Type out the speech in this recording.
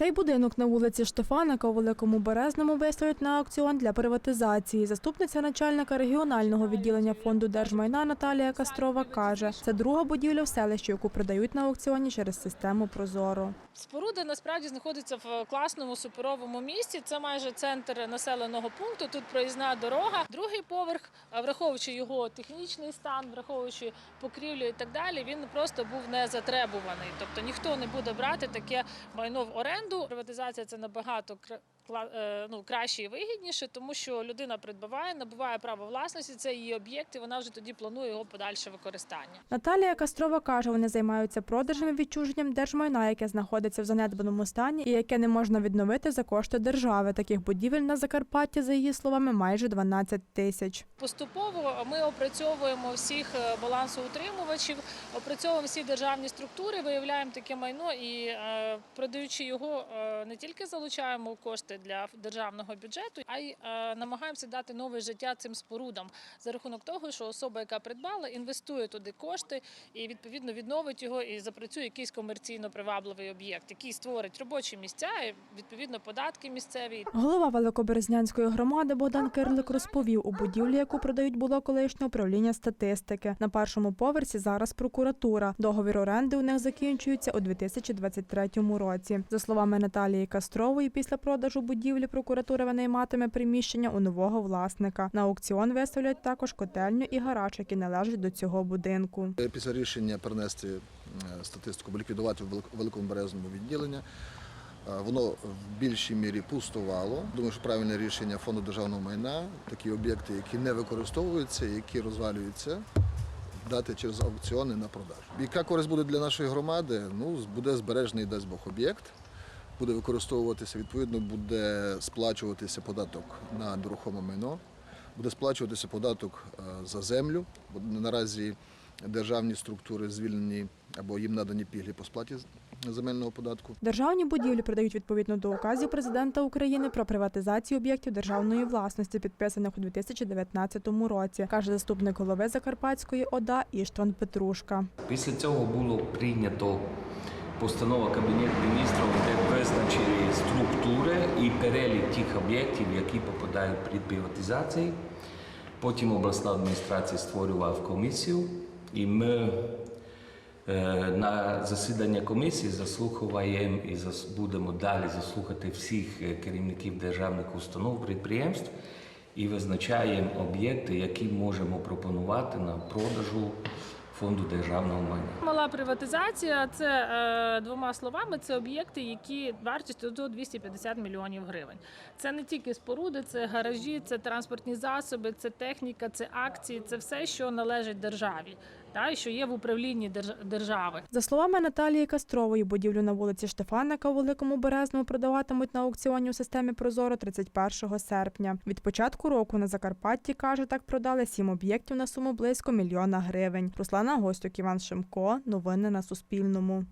Цей будинок на вулиці Штефаника у Великому Березному виставлять на аукціон для приватизації. Заступниця начальника регіонального відділення фонду держмайна Наталія Кастрова каже, це друга будівля в селищі, яку продають на аукціоні через систему Прозоро. Споруда насправді знаходиться в класному суперовому місці. Це майже центр населеного пункту. Тут проїзна дорога. Другий поверх, враховуючи його технічний стан, враховуючи покрівлю і так далі, він просто був не затребуваний. Тобто ніхто не буде брати таке майно в оренду. Приватизація це набагато ну, краще і вигідніше, тому що людина придбаває, набуває право власності. Це її об'єкт, і вона вже тоді планує його подальше використання. Наталія Кастрова каже, вони займаються продажем і відчуженням держмайна, яке знаходиться в занедбаному стані і яке не можна відновити за кошти держави. Таких будівель на Закарпатті, за її словами, майже 12 тисяч. Поступово ми опрацьовуємо всіх е, балансоутримувачів, опрацьовуємо всі державні структури, виявляємо таке майно і е, продаючи його, е, не тільки залучаємо кошти для державного бюджету, а й е, намагаємося дати нове життя цим спорудам за рахунок того, що особа, яка придбала, інвестує туди кошти і відповідно відновить його і запрацює якийсь комерційно привабливий об'єкт, який створить робочі місця і відповідно податки місцеві. Голова Великоберезнянської громади Богдан Кирлик розповів, у будівлі, яку продають, було колишнє управління статистики. На першому поверсі зараз прокуратура. Договір оренди у них закінчується у 2023 році. За словами Наталії Кастрової, після продажу будівлі прокуратура винайматиме приміщення у нового власника. На аукціон виставлять також котельню і гараж, які належать до цього будинку. Е, Після рішення перенести е, статистику, ліквідувати в Велик- Великому березному відділення, е, воно в більшій мірі пустувало. Думаю, що правильне рішення фонду державного майна, такі об'єкти, які не використовуються, які розвалюються, дати через аукціони на продаж. Яка користь буде для нашої громади? Ну, буде збережений, дасть Бог, об'єкт. Буде використовуватися, відповідно, буде сплачуватися податок на нерухоме майно, буде сплачуватися податок е, за землю. Наразі державні структури звільнені або їм надані пільги по сплаті земельного податку. Державні будівлі продають відповідно до указів президента України про приватизацію об'єктів державної власності, підписаних у 2019 році, каже заступник голови Закарпатської ОДА Іштван Петрушка. Після цього було прийнято постанова Кабінету міністрів, де визначили структури і перелік тих об'єктів, які попадають під приватизацію. Потім обласна адміністрація створювала комісію, і ми е, на засідання комісії заслухаємо і будемо далі заслухати всіх е, керівників державних установ, підприємств і визначаємо об'єкти, які можемо пропонувати на продажу фонду державного майна. Мала приватизація це е, двома словами. Це об'єкти, які вартістю до 250 мільйонів гривень. Це не тільки споруди, це гаражі, це транспортні засоби, це техніка, це акції, це все, що належить державі, та що є в управлінні держ- держави. За словами Наталії Кастрової, будівлю на вулиці Штефаника у Великому Березному продаватимуть на аукціоні у системі Прозоро 31 серпня. Від початку року на Закарпатті, каже, так продали сім об'єктів на суму близько мільйона гривень. Руслана Гостюк, Іван Шимко. Новини на Суспільному.